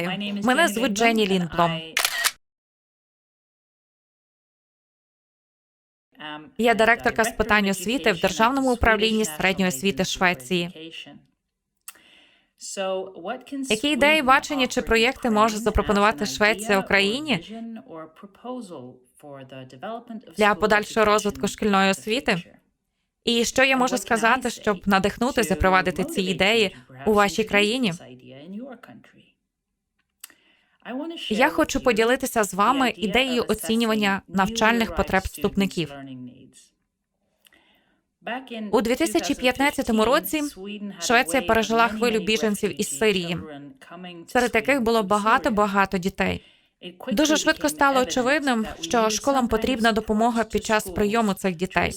Вітаю, мене звуть Дженні Лінблом. Я директорка з питань освіти в Державному управлінні середньої освіти Швеції. Які ідеї, бачення чи проєкти може запропонувати Швеція Україні для подальшого розвитку шкільної освіти? І що я можу сказати, щоб надихнути запровадити ці ідеї у вашій країні? Я хочу поділитися з вами ідеєю оцінювання навчальних потреб вступників. У 2015 році Швеція пережила хвилю біженців із Сирії, серед яких було багато багато дітей. Дуже швидко стало очевидним, що школам потрібна допомога під час прийому цих дітей.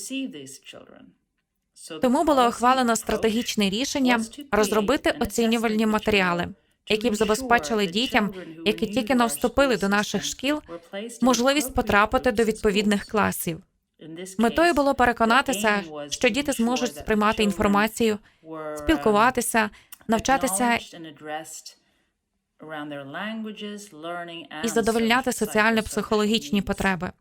Тому було ухвалено стратегічне рішення розробити оцінювальні матеріали, які б забезпечили дітям, які тільки но вступили до наших шкіл, можливість потрапити до відповідних класів. Метою було переконатися, що діти зможуть сприймати інформацію, спілкуватися, навчатися і задовольняти соціально-психологічні потреби.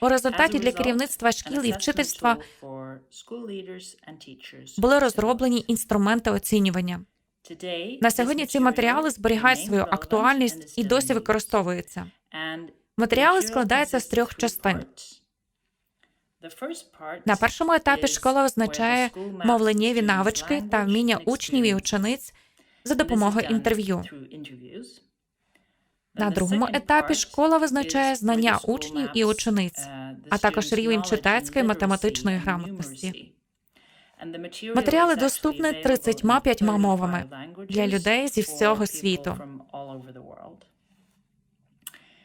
У результаті для керівництва шкіл і вчительства були розроблені інструменти оцінювання. На сьогодні ці матеріали зберігають свою актуальність і досі використовуються. Матеріали складаються з трьох частин. На першому етапі школа визначає мовленнєві навички та вміння учнів і учениць за допомогою інтерв'ю. На другому етапі школа визначає знання учнів і учениць, а також рівень читацької математичної грамотності. Матеріали доступні 35 мовами для людей зі всього світу.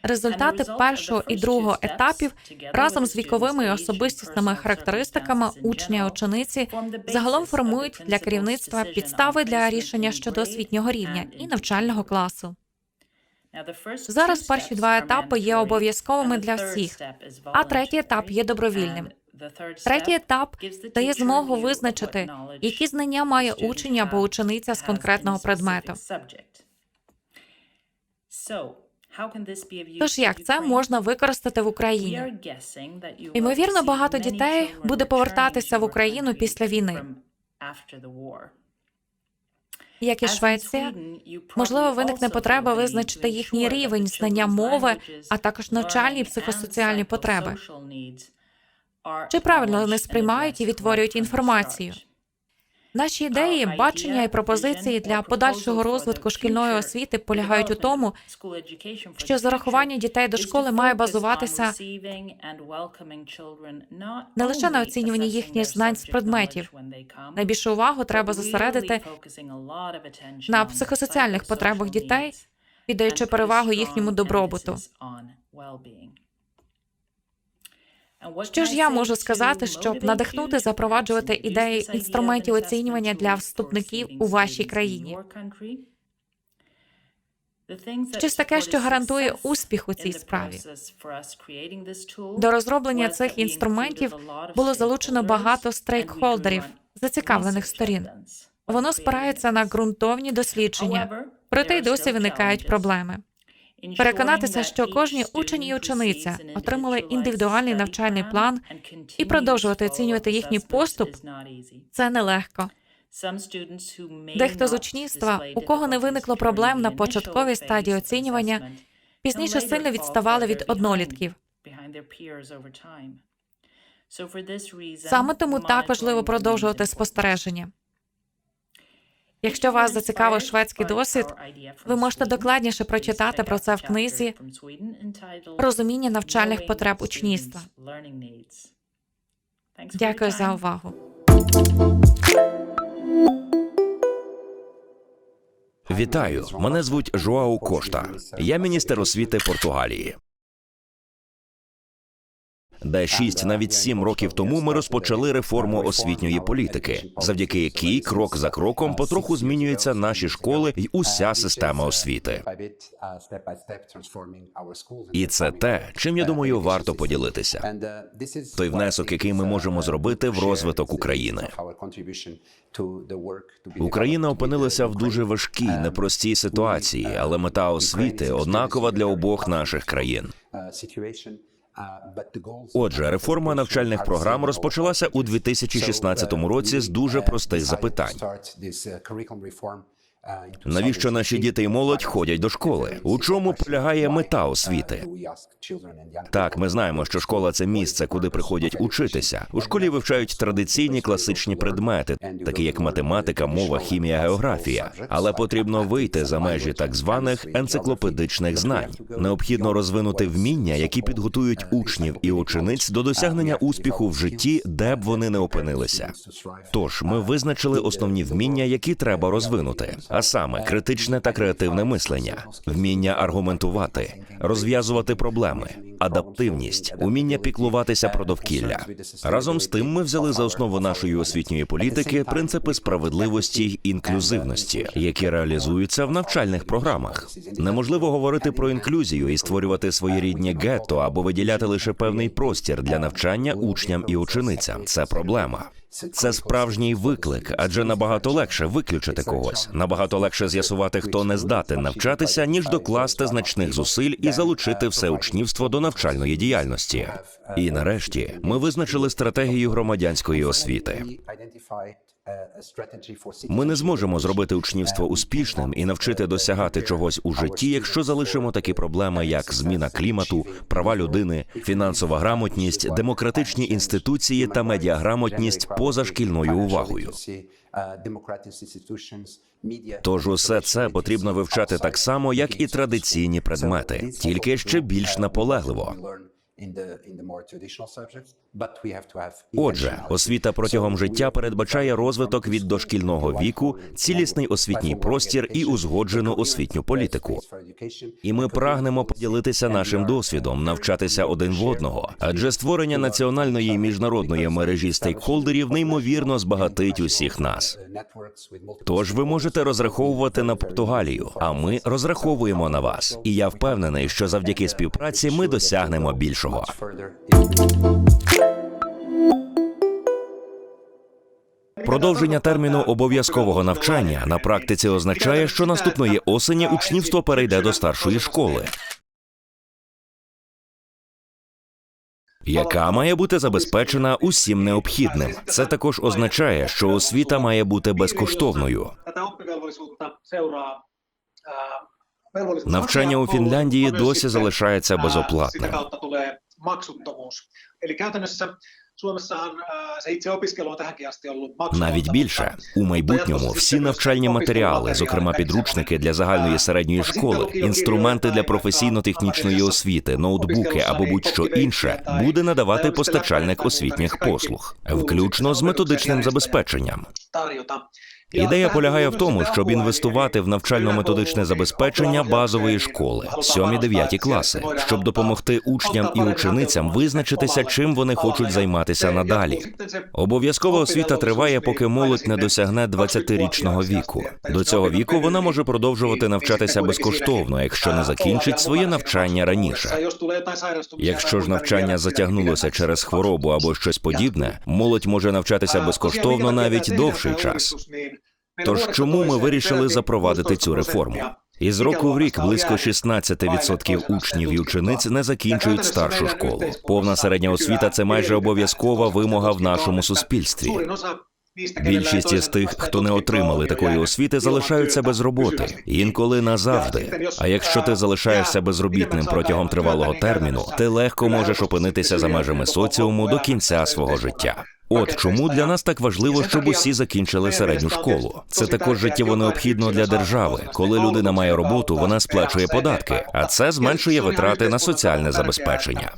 Результати першого і другого етапів разом з віковими і особистісними характеристиками учня і учениці загалом формують для керівництва підстави для рішення щодо освітнього рівня і навчального класу. Зараз перші два етапи є обов'язковими для всіх, а третій етап є добровільним. Третій етап дає змогу визначити, які знання має учень або учениця з конкретного предмету. Тож як це можна використати в Україні? Ймовірно, багато дітей буде повертатися в Україну після війни. Як і Швеція, можливо, виникне потреба визначити їхній рівень знання мови, а також навчальні і психосоціальні потреби. Чи правильно вони сприймають і відтворюють інформацію? Наші ідеї, бачення і пропозиції для подальшого розвитку шкільної освіти полягають у тому, що зарахування дітей до школи має базуватися не лише на оцінюванні їхніх знань з предметів. Найбільшу увагу треба зосередити на психосоціальних потребах дітей, віддаючи перевагу їхньому добробуту. Що ж я можу сказати, щоб надихнути запроваджувати ідеї інструментів оцінювання для вступників у вашій країні? Щось таке, що гарантує успіх у цій справі. До розроблення цих інструментів було залучено багато стейкхолдерів, зацікавлених сторін. Воно спирається на ґрунтовні дослідження, проте й досі виникають проблеми. Переконатися, що кожні учень і учениця отримали індивідуальний навчальний план і продовжувати оцінювати їхній поступ це нелегко. Дехто з учнівства, у кого не виникло проблем на початковій стадії оцінювання, пізніше сильно відставали від однолітків. Саме тому так важливо продовжувати спостереження. Якщо вас зацікавив шведський досвід, ви можете докладніше прочитати про це в книзі розуміння навчальних потреб учнівства. Дякую за увагу. Вітаю, мене звуть Жоау Кошта. Я міністр освіти Португалії. Де шість навіть сім років тому ми розпочали реформу освітньої політики, завдяки якій крок за кроком потроху змінюються наші школи й уся система освіти. І це те, чим я думаю, варто поділитися. той внесок, який ми можемо зробити в розвиток України. Україна опинилася в дуже важкій, непростій ситуації, але мета освіти однакова для обох наших країн. Отже, реформа навчальних програм розпочалася у 2016 році з дуже простих запитань. Навіщо наші діти і молодь ходять до школи? У чому полягає мета освіти? Так, ми знаємо, що школа це місце, куди приходять учитися. У школі вивчають традиційні класичні предмети, такі як математика, мова, хімія, географія. Але потрібно вийти за межі так званих енциклопедичних знань. Необхідно розвинути вміння, які підготують учнів і учениць до досягнення успіху в житті, де б вони не опинилися. Тож ми визначили основні вміння, які треба розвинути, а саме критичне та креативне мислення, вміння аргументувати, розв'язувати проблеми, адаптивність, уміння піклуватися про довкілля. Разом з тим, ми взяли за основу нашої освітньої політики принципи справедливості й інклюзивності, які реалізуються в навчальних програмах. Неможливо говорити про інклюзію і створювати своєрідні гетто або виділяти лише певний простір для навчання учням і ученицям. Це проблема. Це справжній виклик, адже набагато легше виключити когось. Набагато легше з'ясувати, хто не здатен навчатися, ніж докласти значних зусиль і залучити все учнівство до навчальної діяльності. І нарешті ми визначили стратегію громадянської освіти. Ми не зможемо зробити учнівство успішним і навчити досягати чогось у житті, якщо залишимо такі проблеми, як зміна клімату, права людини, фінансова грамотність, демократичні інституції та медіаграмотність поза шкільною увагою. Тож усе це потрібно вивчати так само, як і традиційні предмети, тільки ще більш наполегливо. Отже, освіта протягом життя передбачає розвиток від дошкільного віку, цілісний освітній простір і узгоджену освітню політику. І ми прагнемо поділитися нашим досвідом, навчатися один в одного, адже створення національної і міжнародної мережі стейкхолдерів неймовірно збагатить усіх нас. Тож ви можете розраховувати на Португалію, а ми розраховуємо на вас. І я впевнений, що завдяки співпраці ми досягнемо більшого. Продовження терміну обов'язкового навчання на практиці означає, що наступної осені учнівство перейде до старшої школи, яка має бути забезпечена усім необхідним. Це також означає, що освіта має бути безкоштовною. Навчання у Фінляндії досі залишається безоплатним. Навіть більше у майбутньому всі навчальні матеріали, зокрема підручники для загальної середньої школи, інструменти для професійно-технічної освіти, ноутбуки або будь-що інше, буде надавати постачальник освітніх послуг, включно з методичним забезпеченням. Ідея полягає в тому, щоб інвестувати в навчально-методичне забезпечення базової школи, 7-9 класи, щоб допомогти учням і ученицям визначитися, чим вони хочуть займатися надалі. Обов'язкова освіта триває, поки молодь не досягне 20-річного віку. До цього віку вона може продовжувати навчатися безкоштовно, якщо не закінчить своє навчання раніше. Якщо ж навчання затягнулося через хворобу або щось подібне, молодь може навчатися безкоштовно навіть довший час. Тож чому ми вирішили запровадити цю реформу? Із року в рік близько 16% учнів і учениць не закінчують старшу школу. Повна середня освіта це майже обов'язкова вимога в нашому суспільстві. Більшість із тих, хто не отримали такої освіти, залишаються без роботи, інколи назавжди. А якщо ти залишаєшся безробітним протягом тривалого терміну, ти легко можеш опинитися за межами соціуму до кінця свого життя. От чому для нас так важливо, щоб усі закінчили середню школу. Це також життєво необхідно для держави. Коли людина має роботу, вона сплачує податки, а це зменшує витрати на соціальне забезпечення.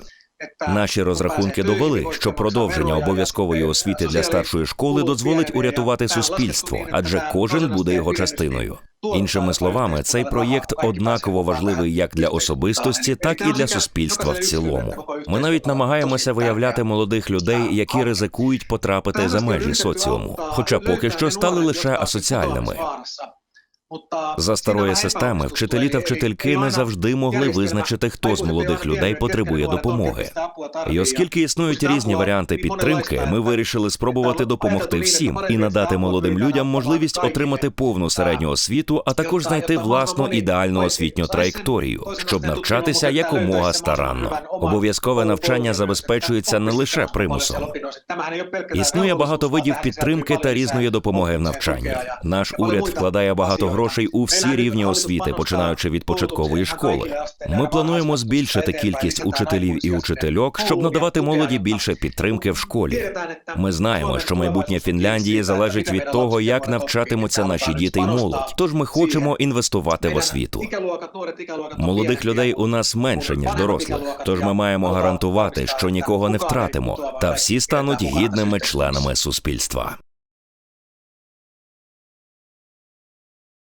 Наші розрахунки довели, що продовження обов'язкової освіти для старшої школи дозволить урятувати суспільство, адже кожен буде його частиною. Іншими словами, цей проєкт однаково важливий як для особистості, так і для суспільства в цілому. Ми навіть намагаємося виявляти молодих людей, які ризикують потрапити за межі соціуму, хоча поки що стали лише асоціальними. За старої системи вчителі та вчительки не завжди могли визначити, хто з молодих людей потребує допомоги. І оскільки існують різні варіанти підтримки, ми вирішили спробувати допомогти всім і надати молодим людям можливість отримати повну середню освіту, а також знайти власну ідеальну освітню траєкторію, щоб навчатися якомога старанно. Обов'язкове навчання забезпечується не лише примусом. Існує багато видів підтримки та різної допомоги в навчанні. Наш уряд вкладає багато грошей у всі рівні освіти, починаючи від початкової школи. Ми плануємо збільшити кількість учителів і учительок, щоб надавати молоді більше підтримки в школі. Ми знаємо, що майбутнє Фінляндії залежить від того, як навчатимуться наші діти й молодь. Тож ми хочемо інвестувати в освіту. Молодих людей у нас менше ніж дорослих, тож ми маємо гарантувати, що нікого не втратимо, та всі стануть гідними членами суспільства.